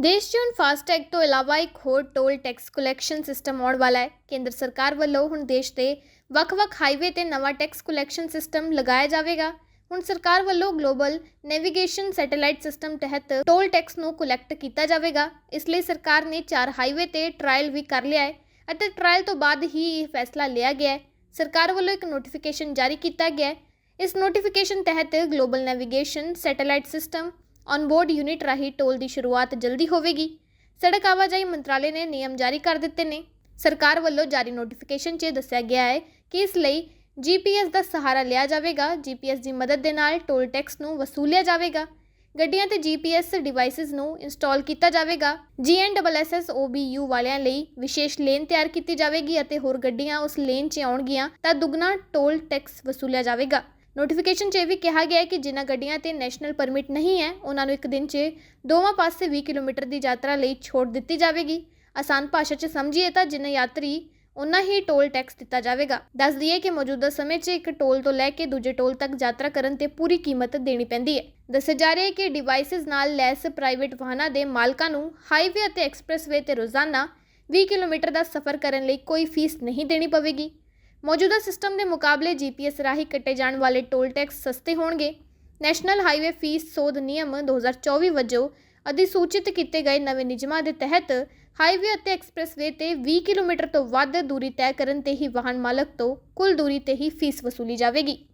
ਦੇਸ਼ 'ਚ ਹੁਣ ਫਾਸਟੈਗ ਤੋਂ ਇਲਾਵਾ ਇੱਕ ਹੋਰ ਟੋਲ ਟੈਕਸ ਕਲੈਕਸ਼ਨ ਸਿਸਟਮ ਆਉਣ ਵਾਲਾ ਹੈ। ਕੇਂਦਰ ਸਰਕਾਰ ਵੱਲੋਂ ਹੁਣ ਦੇਸ਼ ਦੇ ਵੱਖ-ਵੱਖ ਹਾਈਵੇ ਤੇ ਨਵਾਂ ਟੈਕਸ ਕਲੈਕਸ਼ਨ ਸਿਸਟਮ ਲਗਾਇਆ ਜਾਵੇਗਾ। ਹੁਣ ਸਰਕਾਰ ਵੱਲੋਂ ਗਲੋਬਲ ਨੈਵੀਗੇਸ਼ਨ ਸੈਟੇਲਾਈਟ ਸਿਸਟਮ ਤਹਿਤ ਟੋਲ ਟੈਕਸ ਨੂੰ ਕਲੈਕਟ ਕੀਤਾ ਜਾਵੇਗਾ। ਇਸ ਲਈ ਸਰਕਾਰ ਨੇ ਚਾਰ ਹਾਈਵੇ ਤੇ ਟ੍ਰਾਇਲ ਵੀ ਕਰ ਲਿਆ ਹੈ ਅਤੇ ਟ੍ਰਾਇਲ ਤੋਂ ਬਾਅਦ ਹੀ ਇਹ ਫੈਸਲਾ ਲਿਆ ਗਿਆ ਹੈ। ਸਰਕਾਰ ਵੱਲੋਂ ਇੱਕ ਨੋਟੀਫਿਕੇਸ਼ਨ ਜਾਰੀ ਕੀਤਾ ਗਿਆ ਹੈ। ਇਸ ਨੋਟੀਫਿਕੇਸ਼ਨ ਤਹਿਤ global navigation satellite system on board unit ਰਾਹੀਂ ਟੋਲ ਦੀ ਸ਼ੁਰੂਆਤ ਜਲਦੀ ਹੋਵੇਗੀ। ਸੜਕ ਆਵਾਜਾਈ ਮੰਤਰਾਲੇ ਨੇ ਨਿਯਮ ਜਾਰੀ ਕਰ ਦਿੱਤੇ ਨੇ। ਸਰਕਾਰ ਵੱਲੋਂ ਜਾਰੀ ਨੋਟੀਫਿਕੇਸ਼ਨ 'ਚ ਦੱਸਿਆ ਗਿਆ ਹੈ ਕਿ ਇਸ ਲਈ ਜੀਪੀਐਸ ਦਾ ਸਹਾਰਾ ਲਿਆ ਜਾਵੇਗਾ। ਜੀਪੀਐਸ ਦੀ ਮਦਦ ਦੇ ਨਾਲ ਟੋਲ ਟੈਕਸ ਨੂੰ ਵਸੂਲਿਆ ਜਾਵੇਗਾ। ਗੱਡੀਆਂ ਤੇ ਜੀਪੀਐਸ ਡਿਵਾਈਸਸ ਨੂੰ ਇੰਸਟਾਲ ਕੀਤਾ ਜਾਵੇਗਾ। ਜੀਐਨਡਬਲਐਸਐਸ ਓਬੀਯੂ ਵਾਲਿਆਂ ਲਈ ਵਿਸ਼ੇਸ਼ ਲੇਨ ਤਿਆਰ ਕੀਤੀ ਜਾਵੇਗੀ ਅਤੇ ਹੋਰ ਗੱਡੀਆਂ ਉਸ ਲੇਨ 'ਚ ਆਉਣਗੀਆਂ ਤਾਂ ਦੁੱਗਣਾ ਟੋਲ ਟੈਕਸ ਵਸੂਲਿਆ ਜਾਵੇਗਾ। ਨੋਟੀਫਿਕੇਸ਼ਨ 'ਚ ਇਹ ਵੀ ਕਿਹਾ ਗਿਆ ਹੈ ਕਿ ਜਿਨ੍ਹਾਂ ਗੱਡੀਆਂ ਤੇ ਨੈਸ਼ਨਲ ਪਰਮਿਟ ਨਹੀਂ ਹੈ, ਉਹਨਾਂ ਨੂੰ ਇੱਕ ਦਿਨ 'ਚ ਦੋਵਾਂ ਪਾਸੇ 20 ਕਿਲੋਮੀਟਰ ਦੀ ਯਾਤਰਾ ਲਈ ਛੋਟ ਦਿੱਤੀ ਜਾਵੇਗੀ। ਆਸਾਨ ਭਾਸ਼ਾ 'ਚ ਸਮਝੀਏ ਤਾਂ ਜਿੰਨਾ ਯਾਤਰੀ ਉਨਾ ਹੀ ਟੋਲ ਟੈਕਸ ਦਿੱਤਾ ਜਾਵੇਗਾ। ਦੱਸ ਦਈਏ ਕਿ ਮੌਜੂਦਾ ਸਮੇਂ 'ਚ ਇੱਕ ਟੋਲ ਤੋਂ ਲੈ ਕੇ ਦੂਜੇ ਟੋਲ ਤੱਕ ਯਾਤਰਾ ਕਰਨ ਤੇ ਪੂਰੀ ਕੀਮਤ ਦੇਣੀ ਪੈਂਦੀ ਹੈ। ਦੱਸਿਆ ਜਾ ਰਿਹਾ ਹੈ ਕਿ ਡਿਵਾਈਸਸ ਨਾਲ ਲੈਸ ਪ੍ਰਾਈਵੇਟ ਵਾਹਨਾਂ ਦੇ ਮਾਲਕਾਂ ਨੂੰ ਹਾਈਵੇ ਅਤੇ ਐਕਸਪ੍ਰੈਸਵੇ ਤੇ ਰੋਜ਼ਾਨਾ 20 ਕਿਲੋਮੀਟਰ ਦਾ ਸਫ਼ਰ ਕਰਨ ਲਈ ਕੋਈ ਫੀਸ ਨਹੀਂ ਦੇਣੀ ਪਵੇਗੀ। ਮੌਜੂਦਾ ਸਿਸਟਮ ਦੇ ਮੁਕਾਬਲੇ ਜੀਪੀਐਸ ਰਾਹੀਂ ਕੱਟੇ ਜਾਣ ਵਾਲੇ ਟੋਲ ਟੈਕਸ ਸਸਤੇ ਹੋਣਗੇ। ਨੈਸ਼ਨਲ ਹਾਈਵੇ ਫੀਸ ਸੋਧ ਨਿਯਮ 2024 ਵਜੋਂ ਅਧਿਸੂਚਿਤ ਕੀਤੇ ਗਏ ਨਵੇਂ ਨਿਯਮਾਂ ਦੇ ਤਹਿਤ ਹਾਈਵੇ ਅਤੇ ਐਕਸਪ੍ਰੈਸਵੇ ਤੇ 20 ਕਿਲੋਮੀਟਰ ਤੋਂ ਵੱਧ ਦੂਰੀ ਤੈਅ ਕਰਨ ਤੇ ਹੀ ਵਾਹਨ ਮਾਲਕ ਤੋਂ ਕੁੱਲ ਦੂਰੀ ਤੇ ਹੀ ਫੀਸ ਵਸੂਲੀ ਜਾਵੇਗੀ।